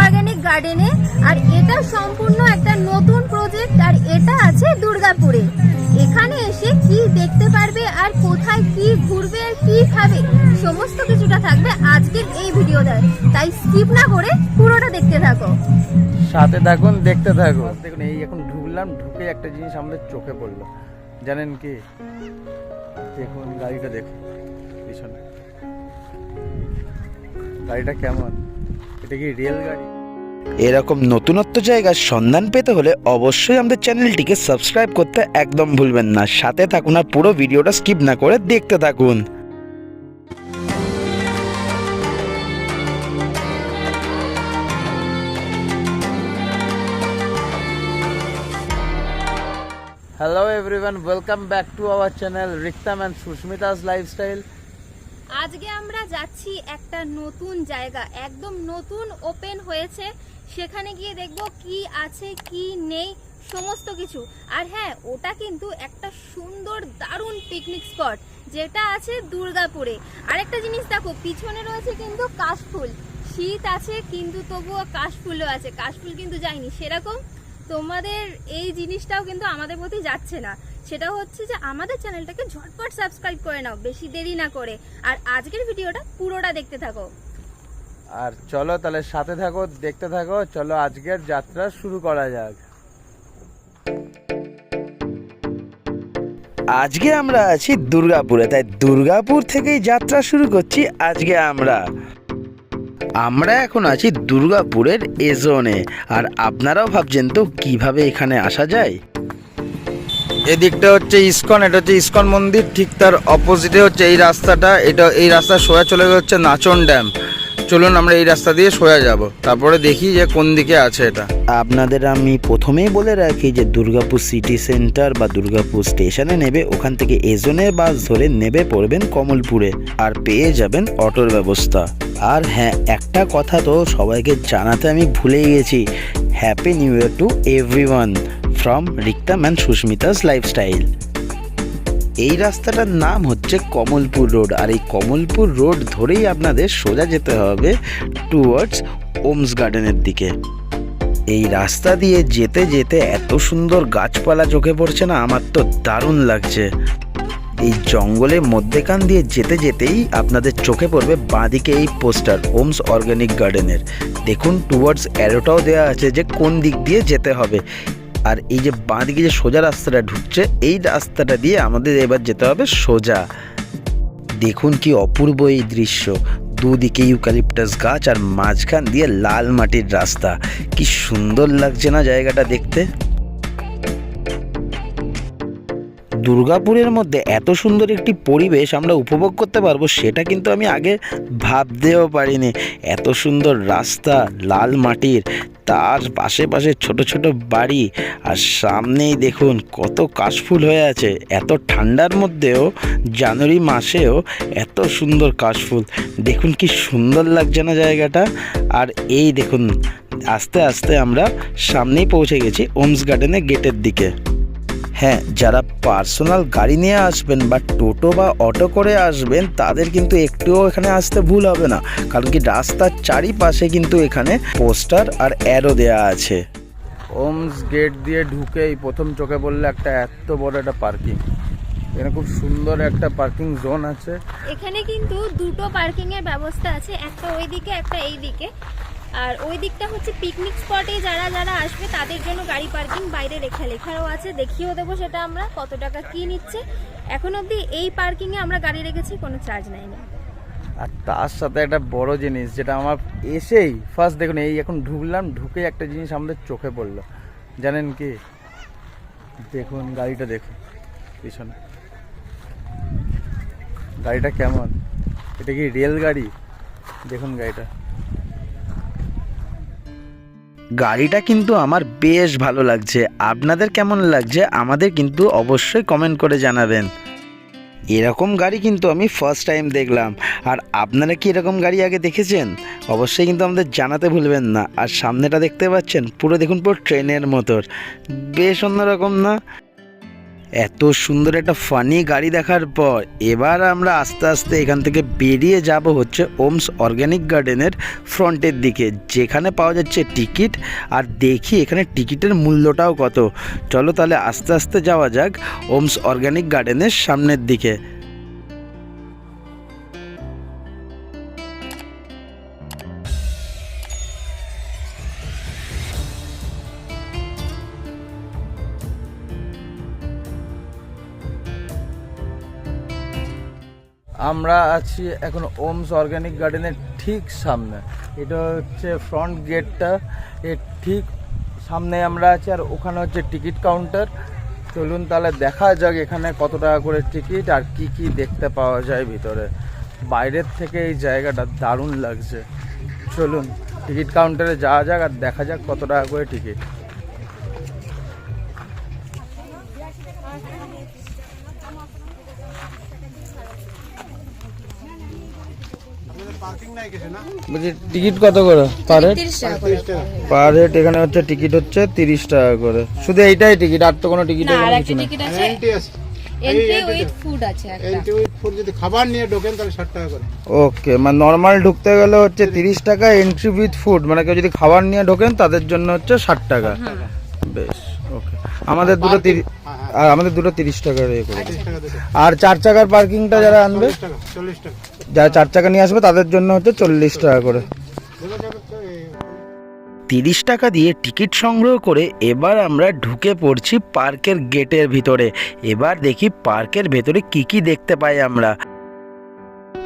Organic গার্ডেনে আর এটা সম্পূর্ণ একটা নতুন প্রজেক্ট আর এটা আছে দুর্গাপুরে। এখানে এসে কি দেখতে পারবে, আর কোথায় কি ঘুরবে, আর কি খাবে, সমস্ত কিছুটা থাকবে আজকের এই ভিডিওতে। তাই স্কিপ না করে পুরোটা দেখতে থাকো। সাথে থাকুন, দেখতে থাকো দেখুন, এই এখন ঢুকলাম, ঢুকে একটা জিনিস আমাদের চোখে পড়ল। জানেন কি? দেখুন, গাড়িটা দেখুন, পিছনে। গাড়িটা কেমন? এটা কি রিয়েল গাড়ি? এরকম নতুনত্ব জায়গার সন্ধান পেতে হলে অবশ্যই আমাদের চ্যানেলটিকে সাবস্ক্রাইব করতে একদম ভুলবেন না। সাথে থাকুন আর পুরো ভিডিওটা স্কিপ না করে দেখতে থাকুন। Hello everyone welcome back to our channel Riktam and Susmita's lifestyle আজকে আমরা যাচ্ছি একটা নতুন জায়গা, একদম নতুন ওপেন হয়েছে। সেখানে গিয়ে দেখব কি আছে, কি নেই, সমস্ত কিছু। আর হ্যাঁ ওটা কিন্তু একটা সুন্দর, দারুণ পিকনিক স্পট যেটা আছে দুর্গাপুরে। আরেকটা জিনিস দেখো, পিছনে রয়েছে কিন্তু কাশফুল। শীত আছে, কিন্তু তবুও কাশফুলও আছে। কাশফুল কিন্তু যায়নি সেরকম তোমাদের এই জিনিসটাও কিন্তু আমাদের প্রতি যাচ্ছে না। সেটা হচ্ছে যে আমাদের চ্যানেলটাকে ঝটপট সাবস্ক্রাইব করে নাও, বেশি দেরি না করে। আর আজকের ভিডিওটা পুরোটা দেখতে থাকো। আর চলো তাহলে সাথে থাকো, দেখতে থাকো, চলো আজকের যাত্রা শুরু করা যাক। আজকে আমরা আছি দুর্গাপুরে, তাই দুর্গাপুর থেকেই যাত্রা শুরু করছি আজকে আমরা। আমরা এখন আছি দুর্গাপুরের এজোনে আর আপনারাও ভাবছেন তো কীভাবে এখানে আসা যায়? এদিকটা হচ্ছে ইস্কন, এটা হচ্ছে ইস্কন মন্দির, ঠিক তার অপোজিটে হচ্ছে এই রাস্তাটা, এটা এই রাস্তা সোজা চলে হচ্ছে নাচন ড্যাম। চলুন আমরা এই রাস্তা দিয়ে সোজা যাব, তারপরে দেখি যে কোন দিকে আছে এটা। আপনাদের আমি প্রথমেই বলে রাখি যে দুর্গাপুর সিটি সেন্টার বা দুর্গাপুর স্টেশনে নেবে, ওখান থেকে এজনে বাস ধরে নেবে, পড়বেন কমলপুরে, আর পেয়ে যাবেন অটোর ব্যবস্থা। আর হ্যাঁ একটা কথা তো সবাইকে জানাতে আমি ভুলেই গেছি happy new year to every from Riktam and Susmita's lifestyle এই রাস্তাটার নাম হচ্ছে কমলপুর রোড, আর এই কমলপুর রোড ধরেই আপনাদের সোজা যেতে হবে টুয়ার্ডস ওমস গার্ডেনের দিকে। এই রাস্তা দিয়ে যেতে যেতে এত সুন্দর গাছপালা চোখে পড়ছে না, আমার তো দারুণ লাগছে। এই জঙ্গলের মধ্যেখান দিয়ে যেতে যেতেই আপনাদের চোখে পড়বে বাঁদিকে এই পোস্টার ওমস অর্গানিক গার্ডেনের দেখুন টুয়ার্ডস অ্যারোটাও দেওয়া আছে যে কোন দিক দিয়ে যেতে হবে। আর এই যে বাঁদিকে যে সোজা রাস্তাটা ঢুকছে, এই রাস্তাটা দিয়ে আমাদের এবার যেতে হবে সোজা। দেখুন কি অপূর্ব এই দৃশ্য। দুদিকে ইউক্যালিপটাস গাছ আর মাঝখান দিয়ে লাল মাটির রাস্তা। কি সুন্দর লাগছে না জায়গাটা দেখতে? দুর্গাপুরের মধ্যে এত সুন্দর একটি পরিবেশ আমরা উপভোগ করতে পারব, সেটা কিন্তু আমি আগে ভাবতেও পারিনি। এত সুন্দর রাস্তা, লাল মাটির, তার পাশে পাশে ছোট ছোট বাড়ি, আর সামনেই দেখুন কত কাশফুল হয়ে আছে। এত ঠান্ডার মধ্যেও, জানুয়ারি মাসেও এত সুন্দর কাশফুল। দেখুন কি সুন্দর লাগছে না জায়গাটা। আর এই দেখুন, আস্তে আস্তে আমরা সামনেই পৌঁছে গেছি ওমস গার্ডেনের গেটের দিকে। হ্যাঁ যারা পার্সোনাল গাড়ি নিয়ে আসবেন বা টোটো বা অটো করে আসবেন তাদের কিন্তু একটুও এখানে আসতে ভুল হবে না। কারণ কি রাস্তার চারিপাশে কিন্তু এখানে পোস্টার আর অ্যারো দেয়া আছে। ওমস গেট দিয়ে ঢুকেই প্রথম চোখে বললে একটা এত বড় একটা পার্কিং। এখানে খুব সুন্দর একটা পার্কিং জোন আছে। এখানে কিন্তু দুটো পার্কিং এর ব্যবস্থা আছে একটা ওই দিকে একটা এই দিকে আর ওই দিকটা হচ্ছে পিকনিক স্পটে যারা যারা আসবে, তাদের জন্য গাড়ি পার্কিং বাইরে লেখা লেখারও আছে। দেখিয়েও দেবো সেটা আমরা, কত টাকা কি নিচ্ছে। এখন অবধি এই পার্কিংয়ে আমরা গাড়ি রেখেছি, কোনো চার্জ নেয়নি। আর তার সাথে একটা বড় জিনিস, যেটা আমার এসেই ফার্স্ট দেখুন, এই এখন ঢুকলাম, ঢুকে একটা জিনিস আমাদের চোখে পড়ল। জানেন কি? দেখুন, গাড়িটা দেখুন, পিছনে। গাড়িটা কেমন? এটা কি রিয়েল গাড়ি দেখুন গাড়িটা। গাড়িটা কিন্তু আমার বেশ ভালো লাগছে। আপনাদের কেমন লাগছে আমাদের কিন্তু অবশ্যই কমেন্ট করে জানাবেন। এরকম গাড়ি কিন্তু আমি ফার্স্ট টাইম দেখলাম। আর আপনারা কি এরকম গাড়ি আগে দেখেছেন? অবশ্যই কিন্তু আমাদের জানাতে ভুলবেন না। আর সামনেটা দেখতে পাচ্ছেন, পুরো দেখুন পুরো ট্রেনের মতো বেশ অন্যরকম না? এত সুন্দর একটা ফানি গাড়ি দেখার পর এবার আমরা আস্তে আস্তে এখান থেকে বেরিয়ে যাব হচ্ছে ওমস অর্গ্যানিক গার্ডেনের ফ্রন্টের দিকে, যেখানে পাওয়া যাচ্ছে টিকিট। আর দেখি এখানে টিকিটের মূল্যটাও কত। চলো তাহলে আস্তে আস্তে যাওয়া যাক ওমস অর্গ্যানিক গার্ডেনের সামনের দিকে। আমরা আছি এখন ওমস অর্গানিক গার্ডেনের ঠিক সামনে। এটা হচ্ছে ফ্রন্ট গেটটা। এর ঠিক সামনে আমরা আছি আর ওখানে হচ্ছে টিকিট কাউন্টার। চলুন তাহলে দেখা যাক এখানে কত টাকা করে টিকিট আর কি কি দেখতে পাওয়া যায় ভিতরে। বাইরের থেকে এই জায়গাটা দারুণ লাগছে। চলুন টিকিট কাউন্টারে যাওয়া যাক আর দেখা যাক কত টাকা করে টিকিট। বলছি টিকিট কত করে? Per head? পার হেড এখানে হচ্ছে টিকিট হচ্ছে তিরিশ টাকা করে। শুধু এইটাই টিকিট আর তো কোনো টিকিট না আর কিছু একটা না টিকিট আছে। এন্ট্রি আছে। এন্ট্রি উইথ ফুড আছে একটা। এন্ট্রি উইথ ফুড যদি খাবার নিয়ে ঢোকেন তাহলে ষাট টাকা করে। ওকে মানে নর্মাল ঢুকতে গেলে হচ্ছে তিরিশ টাকা এন্ট্রি উইথ ফুড মানে কেউ যদি খাবার নিয়ে ঢোকেন তাদের জন্য হচ্ছে ষাট টাকা। বেশ ওকে আমাদের দুটো তিরিশ হ্যাঁ হ্যাঁ। আর আমাদের দুটো তিরিশ টাকার ইয়ে করে। টাকা আর চার চাকার পার্কিংটা যারা আনবে? চল্লিশ টাকা। যারা চার চাকা নিয়ে আসবে, তাদের জন্য হচ্ছে চল্লিশ টাকা করে। তিরিশ টাকা দিয়ে টিকিট সংগ্রহ করে এবার আমরা ঢুকে পড়ছি পার্কের গেটের ভিতরে। এবার দেখি পার্কের ভেতরে কি কি দেখতে পাই আমরা।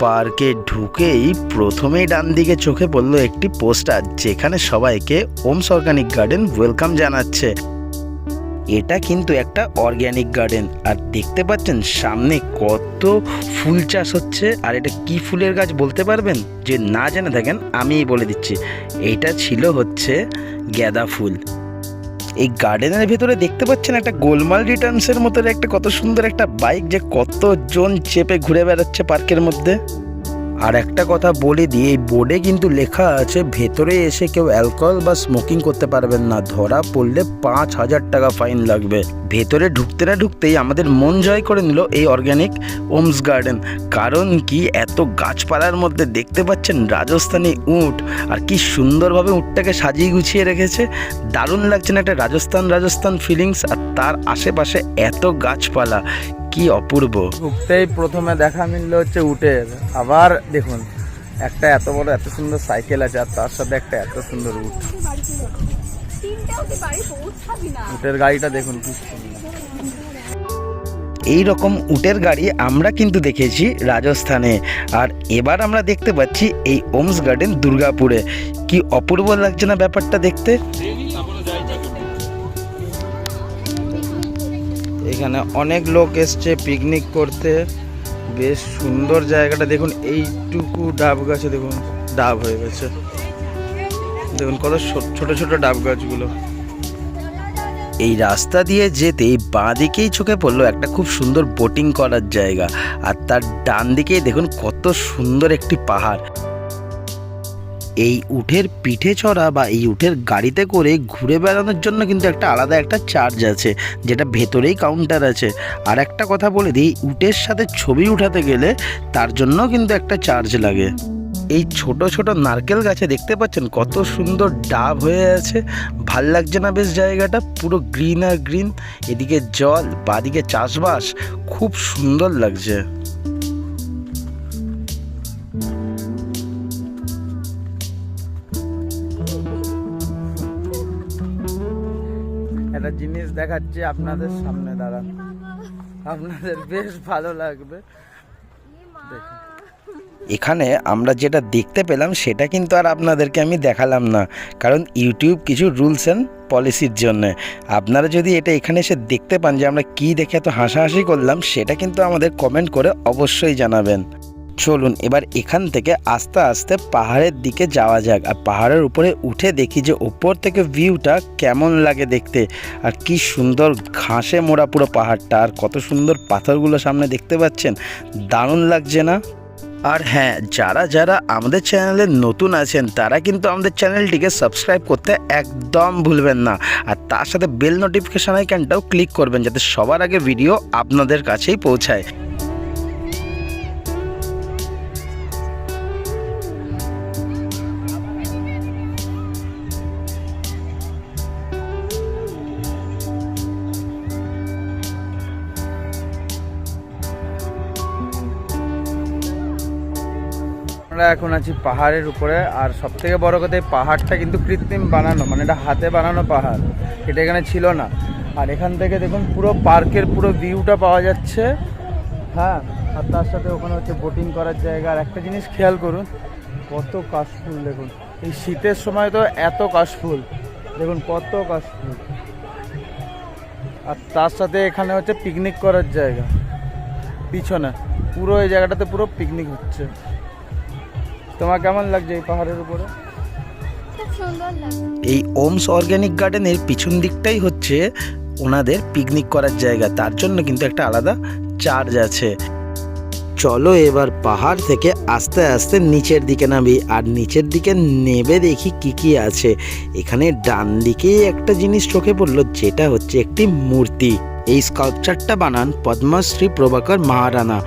পার্কে ঢুকেই প্রথমেই ডান দিকে চোখে পড়ল একটি পোস্টার, যেখানে সবাইকে ওমস অর্গানিক গার্ডেন ওয়েলকাম জানাচ্ছে। এটা কিন্তু একটা অর্গ্যানিক গার্ডেন আর দেখতে পাচ্ছেন সামনে কত ফুল চাষ হচ্ছে, আর এটা কি ফুলের গাছ বলতে পারবেন? যে না জেনে থাকেন আমিই বলে দিচ্ছি। এইটা ছিল হচ্ছে গ্যাদা ফুল। এই গার্ডেনের ভেতরে দেখতে পাচ্ছেন একটা গোলমাল রিটার্নসের মতো একটা কত সুন্দর একটা বাইক যে কতজন চেপে ঘুরে বেড়াচ্ছে পার্কের মধ্যে। আর একটা কথা বলে দিই, এই বোর্ডে কিন্তু লেখা আছে, ভেতরে এসে কেউ অ্যালকোহল বা স্মোকিং করতে পারবেন না। ধরা পড়লে পাঁচ হাজার টাকা ফাইন লাগবে। ভেতরে ঢুকতে না ঢুকতেই আমাদের মন জয় করে নিল এই অর্গ্যানিক ওমস গার্ডেন কারণ কি? এত গাছপালার মধ্যে দেখতে পাচ্ছেন রাজস্থানি উট। আর কি সুন্দরভাবে উটটাকে সাজিয়ে গুছিয়ে রেখেছে। দারুণ লাগছে না? একটা রাজস্থান রাজস্থান ফিলিংস আর তার আশেপাশে এত গাছপালা। কি অপূর্ব? ঢুকতেই প্রথমে দেখা মিলল হচ্ছে উটের। আবার দেখুন একটা এত বড় এত সুন্দর সাইকেল আছে আর তার সাথে একটা এত সুন্দর উট। উটের গাড়িটা দেখুন কি এই রকম উটের গাড়ি আমরা কিন্তু দেখেছি রাজস্থানে। আর এবার আমরা দেখতে পাচ্ছি এই ওমস গার্ডেন দুর্গাপুরে। কি অপূর্ব লাগছে না ব্যাপারটা দেখতে? এখানে অনেক লোক এসছে পিকনিক করতে। বেশ সুন্দর জায়গাটা। দেখুন, এইটুকু ডাব গাছে দেখুন, ডাব হয়ে গেছে। দেখুন, কত ছোট ছোট ডাব গাছগুলো। এই রাস্তা দিয়ে যেতেই বাঁ দিকেই চোখে পড়ল একটা খুব সুন্দর বোটিং করার জায়গা। আর তার ডান দিকেই দেখুন, কত সুন্দর একটি পাহাড়। এই উঠের পিঠে চড়া বা এই উঠের গাড়িতে করে ঘুরে বেড়ানোর জন্য কিন্তু একটা আলাদা একটা চার্জ আছে, যেটা ভেতরেই কাউন্টার আছে। আর একটা কথা বলে দিই, উটের সাথে ছবি উঠাতে গেলে তার জন্য কিন্তু একটা চার্জ লাগে। এই ছোট ছোট নারকেল গাছে দেখতে পাচ্ছেন কত সুন্দর ডাব হয়ে আছে, ভালো লাগছে না বেশ জায়গাটা, পুরো গ্রিন আর গ্রিন এদিকে জল, বাদিকে চাষবাস, খুব সুন্দর লাগছে। দেখাচ্ছি আপনাদের সামনে, দাঁড়ান। আপনাদের বেশ ভালো লাগবে। এখানে আমরা যেটা দেখতে পেলাম, সেটা কিন্তু আর আপনাদেরকে আমি দেখালাম না, কারণ ইউটিউব কিছু রুলস অ্যান্ড পলিসির জন্য। আপনারা যদি এটা এখানে এসে দেখতে পান যে আমরা কি দেখে এত হাসাহাসি করলাম, সেটা কিন্তু আমাদের কমেন্ট করে অবশ্যই জানাবেন। চলুন এবার এখান থেকে আস্তে আস্তে পাহাড়ের দিকে যাওয়া যাক আর পাহাড়ের উপরে উঠে দেখি যে ওপর থেকে ভিউটা কেমন লাগে দেখতে। আর কি সুন্দর ঘাসে মোড়া পুরো পাহাড়টা আর কত সুন্দর পাথরগুলো সামনে দেখতে পাচ্ছেন। দারুণ লাগছে না? আর হ্যাঁ যারা যারা আমাদের চ্যানেলে নতুন আছেন, তারা কিন্তু আমাদের চ্যানেলটিকে সাবস্ক্রাইব করতে একদম ভুলবেন না। আর তার সাথে বেল নোটিফিকেশন আইকনটাও ক্লিক করবেন যাতে সবার আগে ভিডিও আপনাদের কাছেই পৌঁছায়। এখন আছি পাহাড়ের উপরে, আর সব থেকে বড়ো কথা এই পাহাড়টা কিন্তু কৃত্রিম বানানো মানে এটা হাতে বানানো পাহাড়, এটা এখানে ছিল না। আর এখান থেকে দেখুন পুরো পার্কের পুরো ভিউটা পাওয়া যাচ্ছে। হ্যাঁ আর তার সাথে ওখানে হচ্ছে বোটিং করার জায়গা। আর একটা জিনিস খেয়াল করুন, কত কাশফুল দেখুন। এই শীতের সময় তো এত কাশফুল, দেখুন কত কাশফুল। আর তার সাথে এখানে হচ্ছে পিকনিক করার জায়গা, পিছনে। পুরো এই জায়গাটাতে পুরো পিকনিক হচ্ছে। তোমার কেমন লাগছে এই পাহাড়ের উপরে? খুব সুন্দর লাগে এই ওমস অর্গ্যানিক গার্ডেনের পিছন দিকটাই হচ্ছে ওনাদের পিকনিক করার জায়গা। তার জন্য কিন্তু একটা আলাদা চার্জ আছে। চলো এবার পাহাড় থেকে আস্তে আস্তে নিচের দিকে নামি আর নিচের দিকে নেবে দেখি কি কি আছে। এখানে ডান দিকেই একটা জিনিস চোখে পড়ল যেটা হচ্ছে একটি মূর্তি। এই স্কাল্পচারটা বানান পদ্মশ্রী প্রভাকর মহারানা।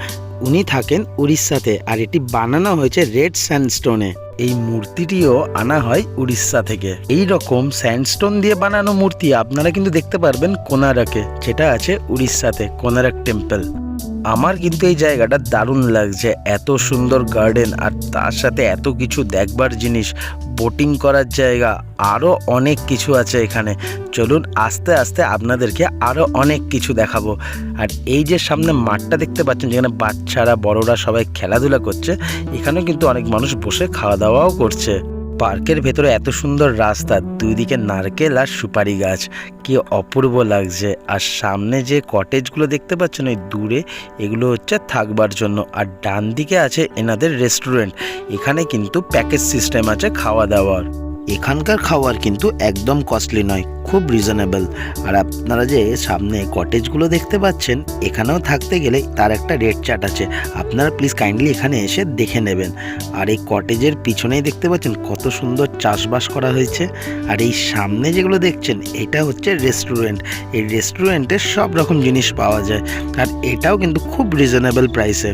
উনি থাকেন উড়িষ্যাতে আর এটি বানানো হয়েছে রেড স্যান্ডস্টোনে। এই মূর্তিটিও আনা হয় উড়িষ্যা থেকে। এই রকম স্যান্ডস্টোন দিয়ে বানানো মূর্তি আপনারা কিন্তু দেখতে পারবেন কোনারকে যেটা আছে উড়িষ্যাতে কোনারক টেম্পল। আমার কিন্তু এই জায়গাটা দারুণ লাগছে। এত সুন্দর গার্ডেন আর তার সাথে এত কিছু দেখবার জিনিস, বোটিং করার জায়গা আরও অনেক কিছু আছে এখানে। চলুন আস্তে আস্তে আপনাদেরকে আরও অনেক কিছু দেখাবো। আর এই যে সামনে মাঠটা দেখতে পাচ্ছেন, যেখানে বাচ্চারা, বড়রা সবাই খেলাধুলা করছে, এখানেও কিন্তু অনেক মানুষ বসে খাওয়া দাওয়াও করছে। পার্কের ভেতরে এত সুন্দর রাস্তা দুই দিকে নারকেল আর সুপারি গাছ। কি অপূর্ব লাগছে। আর সামনে যে কটেজগুলো দেখতে পাচ্ছেন, ওই দূরে এগুলো হচ্ছে থাকবার জন্য। আর ডান দিকে আছে এনাদের রেস্টুরেন্ট এখানে কিন্তু প্যাকেজ সিস্টেম আছে খাওয়া দাওয়ার এখানকার খাবার কিন্তু একদম কস্টলি নয়, খুব রিজনেবল আর আপনারা যে সামনে কটেজগুলো দেখতে পাচ্ছেন, এখানেও থাকতে গেলে তার একটা রেট চার্ট আছে। আপনারা প্লিজ কাইন্ডলি এখানে এসে দেখে নেবেন। আর এই কটেজের পিছনেই দেখতে পাচ্ছেন কত সুন্দর চাষবাস করা হয়েছে। আর এই সামনে যেগুলো দেখছেন, এটা হচ্ছে রেস্টুরেন্ট এই রেস্টুরেন্টে সব রকম জিনিস পাওয়া যায়। আর এটাও কিন্তু খুব রিজনেবল প্রাইসে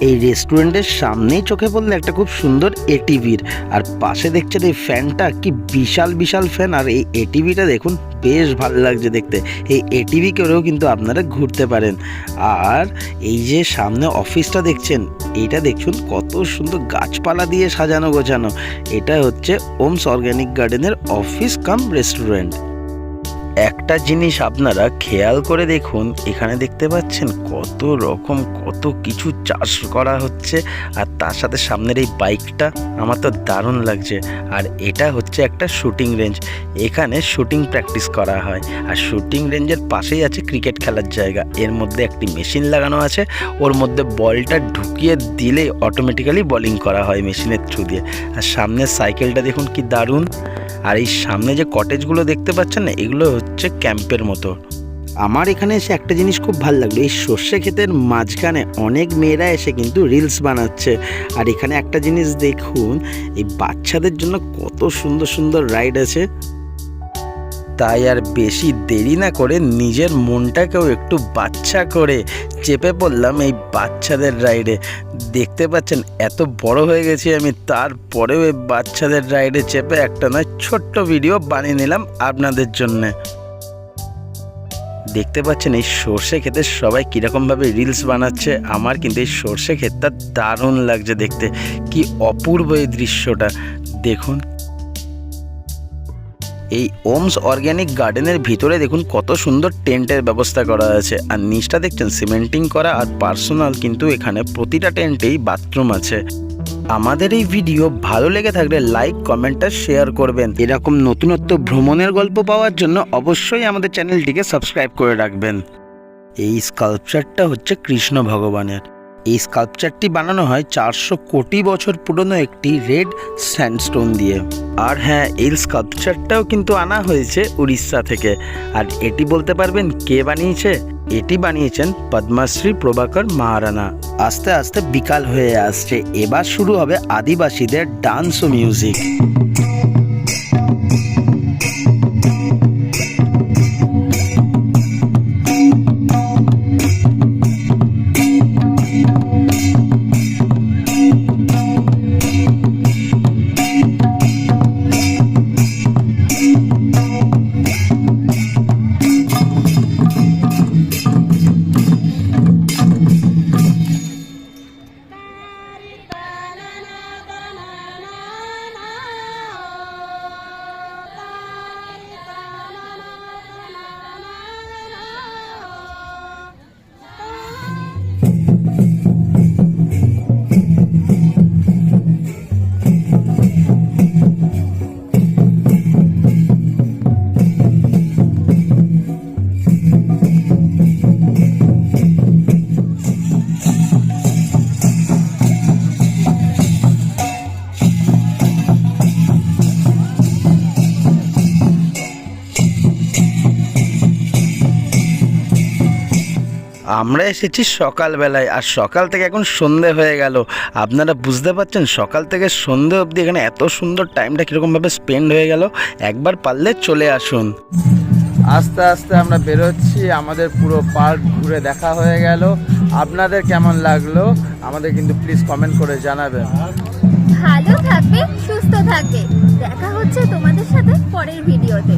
এই রেস্টুরেন্টের সামনেই চোখে পড়লে একটা খুব সুন্দর এটিভির আর পাশে দেখছেন এই ফ্যানটা কি বিশাল বিশাল ফ্যান আর এই এটিভিটা দেখুন, বেশ ভালো লাগছে দেখতে। এই এটিভি করেও কিন্তু আপনারা ঘুরতে পারেন। আর এই যে সামনে অফিসটা দেখছেন, এইটা দেখুন, কত সুন্দর গাছপালা দিয়ে সাজানো গোছানো। এটা হচ্ছে ওমস অর্গ্যানিক গার্ডেনের অফিস কাম রেস্টুরেন্ট একটা জিনিস আপনারা খেয়াল করে দেখুন, এখানে দেখতে পাচ্ছেন কত রকম, কত কিছু চাষ করা হচ্ছে, আর তার সাথে সামনের এই বাইকটা আমার তো দারুণ লাগছে, আর এটা হচ্ছে একটা শুটিং রেঞ্জ। এখানে শুটিং প্র্যাকটিস করা হয়, আর শুটিং রেঞ্জের পাশেই আছে ক্রিকেট খেলার জায়গা। এর মধ্যে একটি মেশিন লাগানো আছে, ওর মধ্যে বলটা ঢুকিয়ে দিলে অটোমেটিক্যালি বোলিং করা হয় মেশিনের থ্রু দিয়ে। আর সামনের সাইকেলটা দেখুন কি দারুণ। আর এই সামনে যে কটেজগুলো দেখতে পাচ্ছেন না, এগুলো হচ্ছে ক্যাম্পের মতো। আমার এখানে এসে একটা জিনিস খুব ভালো লাগল, এই সর্ষে ক্ষেতের মাঝখানে অনেক মেয়েরা এসে কিন্তু রিলস বানাচ্ছে। আর এখানে একটা জিনিস দেখুন, এই বাচ্চাদের জন্য কত সুন্দর সুন্দর রাইড আছে। তাই আর বেশি দেরি না করে নিজের মনটাকেও একটু বাচ্চা করে চেপে পড়লাম এই বাচ্চাদের রাইডে দেখতে পাচ্ছেন, এত বড় হয়ে গেছি আমি, তারপরেও এই বাচ্চাদের রাইডে চেপে একটা নয়, ছোট্ট ভিডিও বানিয়ে নিলাম আপনাদের জন্যে। দেখতে পাচ্ছেন এই সর্ষে ক্ষেতে সবাই কীরকমভাবে রিলস বানাচ্ছে, আমার কিন্তু এই সর্ষে ক্ষেতটা দারুণ লাগছে দেখতে। কি অপূর্ব এই দৃশ্যটা। দেখুন এই ওমস অর্গ্যানিক গার্ডেনের ভিতরে দেখুন কত সুন্দর টেন্টের ব্যবস্থা করা আছে। আর নিচটা দেখছেন, সিমেন্টিং করা আর পার্সোনাল কিন্তু এখানে প্রতিটা টেন্টেই বাথরুম আছে। আমাদের এই ভিডিও ভালো লেগে থাকলে লাইক, কমেন্ট আর শেয়ার করবেন। এরকম নতুনত্ব ভ্রমণের গল্প পাওয়ার জন্য অবশ্যই আমাদের চ্যানেলটিকে সাবস্ক্রাইব করে রাখবেন। এই স্কাল্পচারটা হচ্ছে কৃষ্ণ ভগবানের। এই স্কাল্পচারটি বানানো হয় চারশো কোটি বছর পুরনো একটি রেড স্যান্ডস্টোন দিয়ে। আর হ্যাঁ এই স্কাল্পচারটাও কিন্তু আনা হয়েছে উড়িষ্যা থেকে। আর এটি বলতে পারবেন কে বানিয়েছে? এটি বানিয়েছেন পদ্মশ্রী প্রভাকর মহারানা। আস্তে আস্তে বিকাল হয়ে আসছে। এবার শুরু হবে আদিবাসীদের ডান্স ও মিউজিক আমরা এসেছি সকালবেলায় আর সকাল থেকে এখন সন্ধে হয়ে গেল। আপনারা বুঝতে পারছেন সকাল থেকে সন্ধে অবধি এখানে এত সুন্দর টাইমটা কীরকমভাবে স্পেন্ড হয়ে গেল? একবার পারলে চলে আসুন। আস্তে আস্তে আমরা বেরোচ্ছি আমাদের পুরো পার্ক ঘুরে দেখা হয়ে গেল। আপনাদের কেমন লাগল? আমাদের কিন্তু প্লিজ কমেন্ট করে জানাবেন। ভালো থাকবে সুস্থ থাকবে দেখা হচ্ছে তোমাদের সাথে পরের ভিডিওতে